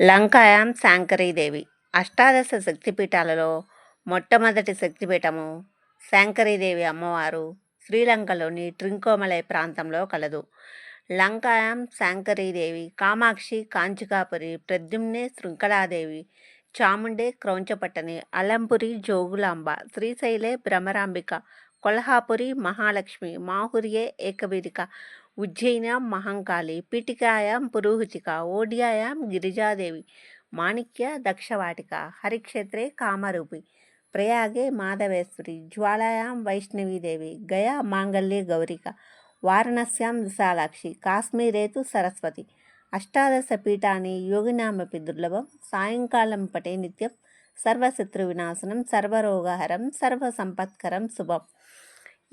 లంకాయాం శాంకరీదేవి. అష్టాదశ శక్తిపీఠాలలో మొట్టమొదటి శక్తిపీఠము శాంకరీదేవి అమ్మవారు శ్రీలంకలోని ట్రింకోమలై ప్రాంతంలో కలదు. లంకాయాం శాంకరీదేవి కామాక్షి కాంచికాపురి ప్రద్యుమ్నే శృంఖలాదేవి చాముండే క్రౌంచపట్టణి అలంపురి జోగులాంబ శ్రీశైలే భ్రమరాంబిక కొల్హాపురి మహాలక్ష్మి మాహురియే ఏకవీరిక ఉజ్జయినాం మహంకాళి పీఠికాయాం పురోహితిక ఓడియాయాం గిరిజాదేవి మాణిక్య దక్షవాటిక హరిక్షేత్రే కామరూపి ప్రయాగే మాధవేశ్వరి జ్వాలాయాం వైష్ణవీదేవి గయా మాంగళ్యే గౌరిక వారణస్యాం విశాలాక్షి కాశ్మీరేతు సరస్వతి అష్టాదశ పీఠాన్ని యోగినామపి దుర్లభం సాయంకాలం పటే నిత్యం సర్వశత్రు వినాశనం సర్వరోగహరం సర్వసంపత్కరం శుభం.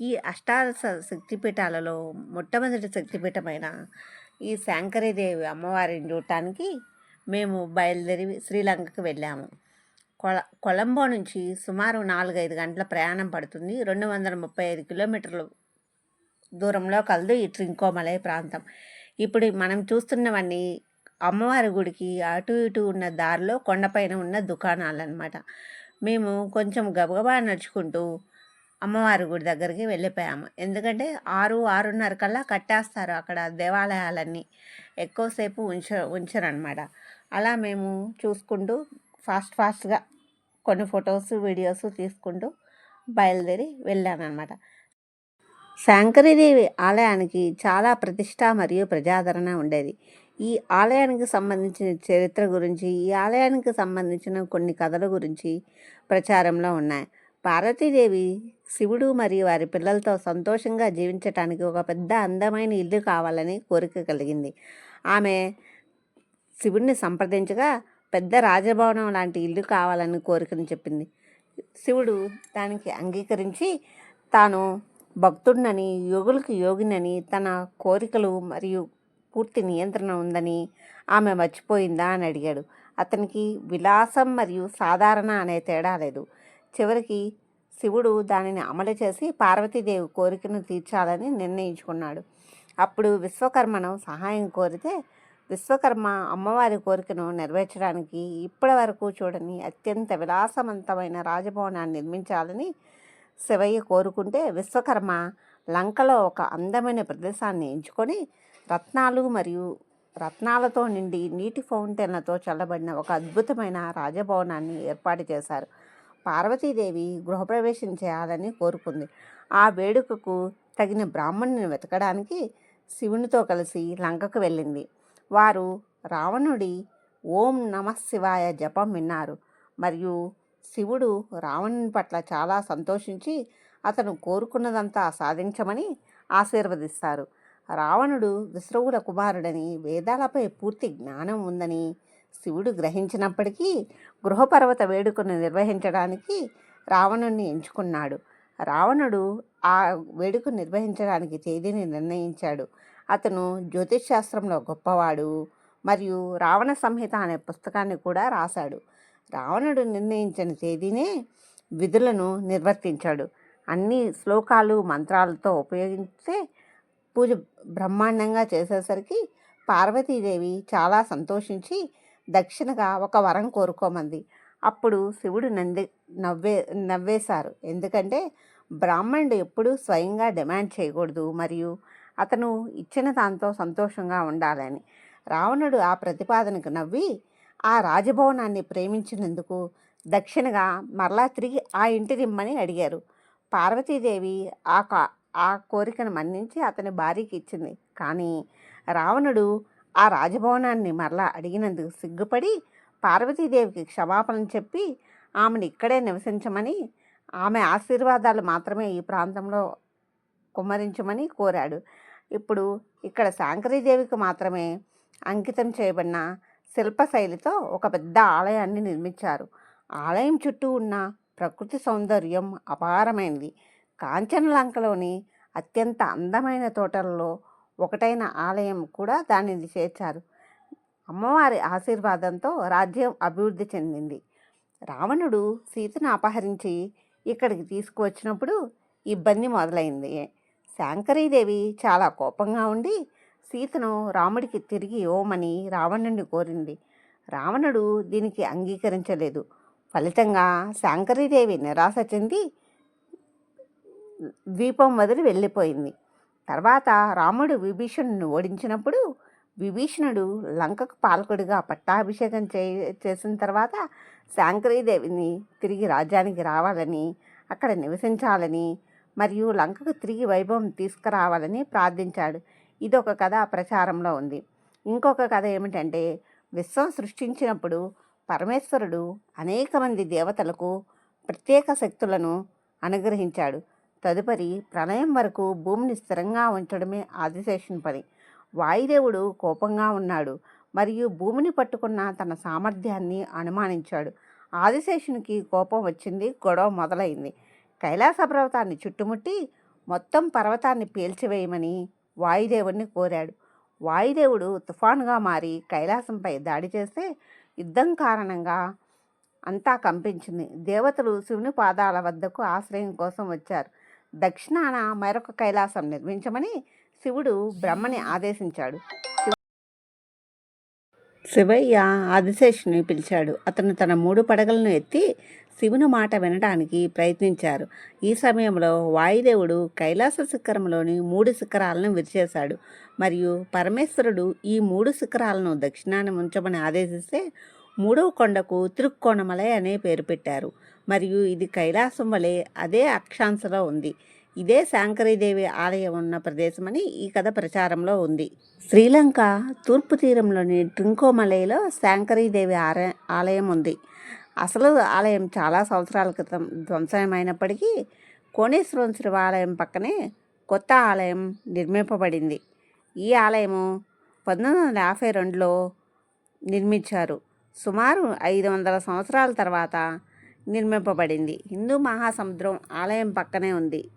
ఈ అష్టాదశ శక్తిపీఠాలలో మొట్టమొదటి శక్తిపీఠమైన ఈ శాంకరీదేవి అమ్మవారిని చూడటానికి మేము బయలుదేరి శ్రీలంకకు వెళ్ళాము. కొల కొలంబో నుంచి సుమారు నాలుగైదు గంటల ప్రయాణం పడుతుంది. రెండు వందల ముప్పై ఐదు కిలోమీటర్లు దూరంలో కలదు ఈ ట్రింకోమలై ప్రాంతం. ఇప్పుడు మనం చూస్తున్నవన్నీ అమ్మవారి గుడికి అటు ఇటు ఉన్న దారిలో కొండపైన ఉన్న దుకాణాలు అనమాట మేము కొంచెం గబగబా నడుచుకుంటూ అమ్మవారి గుడి దగ్గరికి వెళ్ళిపోయాము. ఎందుకంటే ఆరు ఆరున్నర కల్లా కట్టేస్తారు అక్కడ దేవాలయాలన్నీ. ఎక్కువసేపు ఉంచ ఉంచరనమాట అలా మేము చూసుకుంటూ ఫాస్ట్ ఫాస్ట్గా కొన్ని ఫొటోస్ వీడియోస్ తీసుకుంటూ బయలుదేరి వెళ్ళానమాట శాంకరీదేవి ఆలయానికి చాలా ప్రతిష్ట మరియు ప్రజాదరణ ఉండేది. ఈ ఆలయానికి సంబంధించిన చరిత్ర గురించి ఈ ఆలయానికి సంబంధించిన కొన్ని కథల గురించి ప్రచారంలో ఉన్నాయి. పార్వతీదేవి శివుడు మరియు వారి పిల్లలతో సంతోషంగా జీవించటానికి ఒక పెద్ద అందమైన ఇల్లు కావాలని కోరిక కలిగింది. ఆమె శివుడిని సంప్రదించగా పెద్ద రాజభవనం లాంటి ఇల్లు కావాలని కోరికను చెప్పింది. శివుడు దానికి అంగీకరించి తాను భక్తుడినని యోగులకు యోగినని తన కోరికలు మరియు పూర్తి నియంత్రణ ఉందని ఆమె మర్చిపోయిందా అని అడిగాడు. అతనికి విలాసం మరియు సాధారణ అనే తేడా లేదు. చివరికి శివుడు దానిని అమలు చేసి పార్వతీదేవి కోరికను తీర్చాలని నిర్ణయించుకున్నాడు. అప్పుడు విశ్వకర్మను సహాయం కోరితే విశ్వకర్మ అమ్మవారి కోరికను నెరవేర్చడానికి ఇప్పటి వరకు చూడని అత్యంత విలాసవంతమైన రాజభవనాన్ని నిర్మించాలని శివయ్య కోరుకుంటే విశ్వకర్మ లంకలో ఒక అందమైన ప్రదేశాన్ని ఎంచుకొని రత్నాలు మరియు రత్నాలతో నిండి నీటి ఫౌంటైన్లతో చల్లబడిన ఒక అద్భుతమైన రాజభవనాన్ని ఏర్పాటు చేశారు. పార్వతీదేవి గృహప్రవేశం చేయాలని కోరుకుంది. ఆ వేడుకకు తగిన బ్రాహ్మణుని వెతకడానికి శివునితో కలిసి లంకకు వెళ్ళింది. వారు రావణుడి ఓం నమ శివాయ జపం విన్నారు. మరియు శివుడు రావణుని పట్ల చాలా సంతోషించి అతను కోరుకున్నదంతా సాధించమని ఆశీర్వదిస్తారు. రావణుడు విశ్రవుల కుమారుడని వేదాలపై పూర్తి జ్ఞానం ఉందని శివుడు గ్రహించినప్పటికీ గృహపర్వత వేడుకను నిర్వహించడానికి రావణుణ్ణి ఎంచుకున్నాడు. రావణుడు ఆ వేడుక నిర్వహించడానికి తేదీని నిర్ణయించాడు. అతను జ్యోతిష్శాస్త్రంలో గొప్పవాడు మరియు రావణ సంహిత అనే పుస్తకాన్ని కూడా రాశాడు. రావణుడు నిర్ణయించిన తేదీనే విధులను నిర్వర్తించాడు. అన్ని శ్లోకాలు మంత్రాలతో ఉపయోగిస్తే పూజ బ్రహ్మాండంగా చేసేసరికి పార్వతీదేవి చాలా సంతోషించి దక్షిణగా ఒక వరం కోరుకోమంది. అప్పుడు శివుడు నంది నవ్వే నవ్వేశారు. ఎందుకంటే బ్రాహ్మణుడు ఎప్పుడూ స్వయంగా డిమాండ్ చేయకూడదు. మరియు అతను ఇచ్చిన దాంతో సంతోషంగా ఉండాలని. రావణుడు ఆ ప్రతిపాదనకు నవ్వి ఆ రాజభవనాన్ని ప్రేమించినందుకు దక్షిణగా మరలా తిరిగి ఆ ఇంటినిమ్మని అడిగారు. పార్వతీదేవి ఆ కా ఆ కోరికను మన్నించి అతని భార్యకి ఇచ్చింది. కానీ రావణుడు ఆ రాజభవనాన్ని మరలా అడిగినందుకు సిగ్గుపడి పార్వతీదేవికి క్షమాపణ చెప్పి ఆమెను ఇక్కడే నివసించమని ఆమె ఆశీర్వాదాలు మాత్రమే ఈ ప్రాంతంలో కుమ్మరించమని కోరాడు. ఇప్పుడు ఇక్కడ శాంకరీదేవికి మాత్రమే అంకితం చేయబడిన శిల్పశైలితో ఒక పెద్ద ఆలయాన్ని నిర్మించారు. ఆలయం చుట్టూ ఉన్న ప్రకృతి సౌందర్యం అపారమైనది. కాంచనలంకలోని అత్యంత అందమైన తోటలలో ఒకటైన ఆలయం కూడా దానిని చేర్చారు. అమ్మవారి ఆశీర్వాదంతో రాజ్యం అభివృద్ధి చెందింది. రావణుడు సీతను అపహరించి ఇక్కడికి తీసుకువచ్చినప్పుడు ఇబ్బంది మొదలైంది. శాంకరీదేవి చాలా కోపంగా ఉండి సీతను రాముడికి తిరిగి ఇవ్వమని రావణుడిని కోరింది. రావణుడు దీనికి అంగీకరించలేదు. ఫలితంగా శాంకరీదేవి నిరాశ చెంది ద్వీపం వదిలి వెళ్ళిపోయింది. తర్వాత రాముడు విభీషణుని ఓడించినప్పుడు విభీషణుడు లంకకు పాలకుడిగా పట్టాభిషేకం చే చేసిన తర్వాత శాంకరీదేవిని తిరిగి రాజ్యానికి రావాలని అక్కడ నివసించాలని మరియు లంకకు తిరిగి వైభవం తీసుకురావాలని ప్రార్థించాడు. ఇది ఒక కథ ప్రచారంలో ఉంది. ఇంకొక కథ ఏమిటంటే విశ్వం సృష్టించినప్పుడు పరమేశ్వరుడు అనేక మంది దేవతలకు ప్రత్యేక శక్తులను అనుగ్రహించాడు. తదుపరి ప్రళయం వరకు భూమిని స్థిరంగా ఉంచడమే ఆదిశేషన్ పని. వాయుదేవుడు కోపంగా ఉన్నాడు మరియు భూమిని పట్టుకున్న తన సామర్థ్యాన్ని అనుమానించాడు. ఆదిశేషునికి కోపం వచ్చింది గొడవ మొదలైంది. కైలాస పర్వతాన్ని చుట్టుముట్టి మొత్తం పర్వతాన్ని పేల్చివేయమని వాయుదేవుడిని కోరాడు. వాయుదేవుడు తుఫానుగా మారి కైలాసంపై దాడి చేస్తే యుద్ధం కారణంగా అంతా కంపించింది. దేవతలు శివుని పాదాల వద్దకు ఆశ్రయం కోసం వచ్చారు. దక్షిణాన మరొక కైలాసం నిర్మించమని శివుడు బ్రహ్మని ఆదేశించాడు. శివయ్య ఆదిశేషుని పిలిచాడు. అతను తన మూడు పడగలను ఎత్తి శివుని మాట వినడానికి ప్రయత్నించారు. ఈ సమయంలో వాయుదేవుడు కైలాస శిఖరంలోని మూడు శిఖరాలను విరిచేశాడు. మరియు పరమేశ్వరుడు ఈ మూడు శిఖరాలను దక్షిణాన్ని ఉంచమని ఆదేశిస్తే మూడవ కొండకు తిరుక్కోణమలై అనే పేరు పెట్టారు. మరియు ఇది కైలాసం వలె అదే అక్షాంశలో ఉంది. ఇదే శాంకరీదేవి ఆలయం ఉన్న ప్రదేశమని ఈ కథ ప్రచారంలో ఉంది. శ్రీలంక తూర్పు తీరంలోని ట్రింకోమలైలో శాంకరీదేవి ఆలయ ఆలయం ఉంది. అసలు ఆలయం చాలా సంవత్సరాల క్రితం ధ్వంసమైనప్పటికీ కోణేశ్వరం శివాలయం పక్కనే కొత్త ఆలయం నిర్మింపబడింది. ఈ ఆలయము పంతొమ్మిది వందల యాభై రెండులో నిర్మించారు. సుమారు ఐదు వందల సంవత్సరాల తర్వాత నిర్మింపబడింది. హిందూ మహాసముద్రం ఆలయం పక్కనే ఉంది.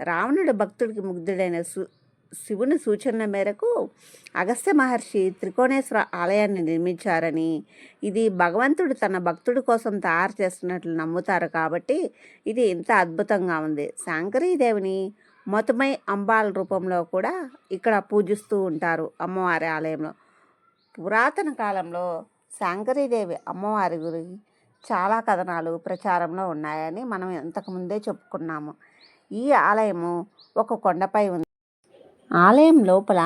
రావణుడు భక్తుడికి ముగ్ధుడైన సు శివుని సూచనల మేరకు అగస్త్య మహర్షి త్రికోణేశ్వర ఆలయాన్ని నిర్మించారని ఇది భగవంతుడు తన భక్తుడి కోసం తయారు చేస్తున్నట్లు నమ్ముతారు కాబట్టి ఇది ఇంత అద్భుతంగా ఉంది. శాంకరీదేవిని మొతమై అంబాల్ రూపంలో కూడా ఇక్కడ పూజిస్తూ ఉంటారు అమ్మవారి ఆలయంలో. పురాతన కాలంలో శాంకరీదేవి అమ్మవారి గురించి చాలా కథనాలు ప్రచారంలో ఉన్నాయని మనం ఇంతకుముందే చెప్పుకున్నాము. ఈ ఆలయము ఒక కొండపై ఉంది. ఆలయం లోపల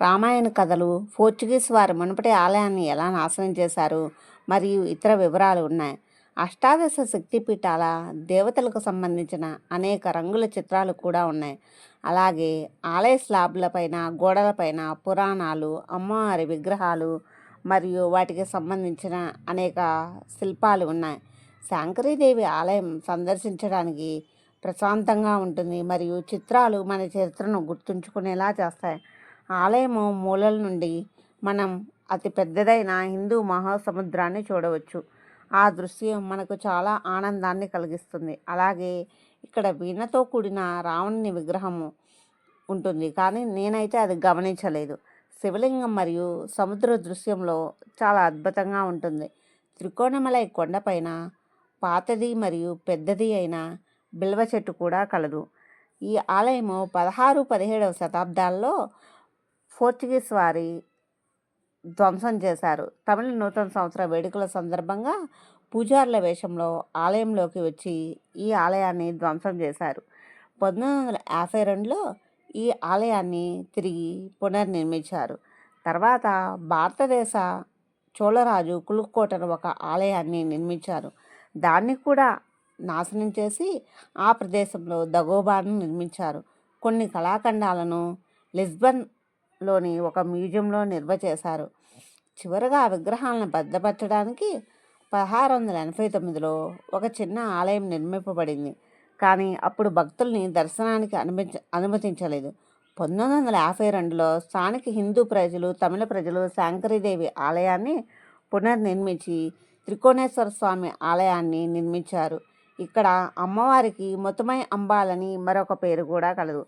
రామాయణ కథలు పోర్చుగీస్ వారి మునుపటి ఆలయాన్ని ఎలా నాశనం చేశారు మరియు ఇతర వివరాలు ఉన్నాయి. అష్టాదశ శక్తిపీఠాల దేవతలకు సంబంధించిన అనేక రంగుల చిత్రాలు కూడా ఉన్నాయి. అలాగే ఆలయ స్లాబ్లపైన గోడలపైన పురాణాలు అమ్మవారి విగ్రహాలు మరియు వాటికి సంబంధించిన అనేక శిల్పాలు ఉన్నాయి. శాంకరీదేవి ఆలయం సందర్శించడానికి ప్రశాంతంగా ఉంటుంది మరియు చిత్రాలు మన చరిత్రను గుర్తుంచుకునేలా చేస్తాయి. ఆలయము మూలల నుండి మనం అతి పెద్దదైన హిందూ మహాసముద్రాన్ని చూడవచ్చు. ఆ దృశ్యం మనకు చాలా ఆనందాన్ని కలిగిస్తుంది. అలాగే ఇక్కడ వీణతో కూడిన రావణుని విగ్రహము ఉంటుంది. కానీ నేనైతే అది గమనించలేదు. శివలింగం మరియు సముద్ర దృశ్యంలో చాలా అద్భుతంగా ఉంటుంది. త్రికోణమలై కొండపైన పాతది మరియు పెద్దది అయిన బిల్వ చెట్టు కూడా కలదు. ఈ ఆలయము పదహారు పదిహేడవ శతాబ్దాల్లో పోర్చుగీస్ వారి ధ్వంసం చేశారు. తమిళ నూతన సంవత్సర వేడుకల సందర్భంగా పూజారుల వేషంలో ఆలయంలోకి వచ్చి ఈ ఆలయాన్ని ధ్వంసం చేశారు. పంతొమ్మిది వందల యాభై రెండులో ఈ ఆలయాన్ని తిరిగి పునర్నిర్మించారు. తర్వాత భారతదేశ చోళరాజు కులుక్కోటను ఒక ఆలయాన్ని నిర్మించారు. దాన్ని కూడా నాశనం చేసి ఆ ప్రదేశంలో దగోబాను నిర్మించారు. కొన్ని కళాఖండాలను లిస్బన్లోని ఒక మ్యూజియంలో నిల్వ చేశారు. చివరగా ఆ విగ్రహాలను భద్రపరచడానికి పదహారు వందల ఎనభై తొమ్మిదిలో ఒక చిన్న ఆలయం నిర్మింపబడింది. కానీ అప్పుడు భక్తుల్ని దర్శనానికి అనుమతి అనుమతించలేదు. పంతొమ్మిది వందల యాభై రెండులో స్థానిక హిందూ ప్రజలు తమిళ ప్రజలు శాంకరీదేవి ఆలయాన్ని పునర్నిర్మించి త్రికోణేశ్వర స్వామి ఆలయాన్ని నిర్మించారు. ఇక్కడ అమ్మవారికి మొత్తమై అంబాలని మరొక పేరు కూడా కలదు.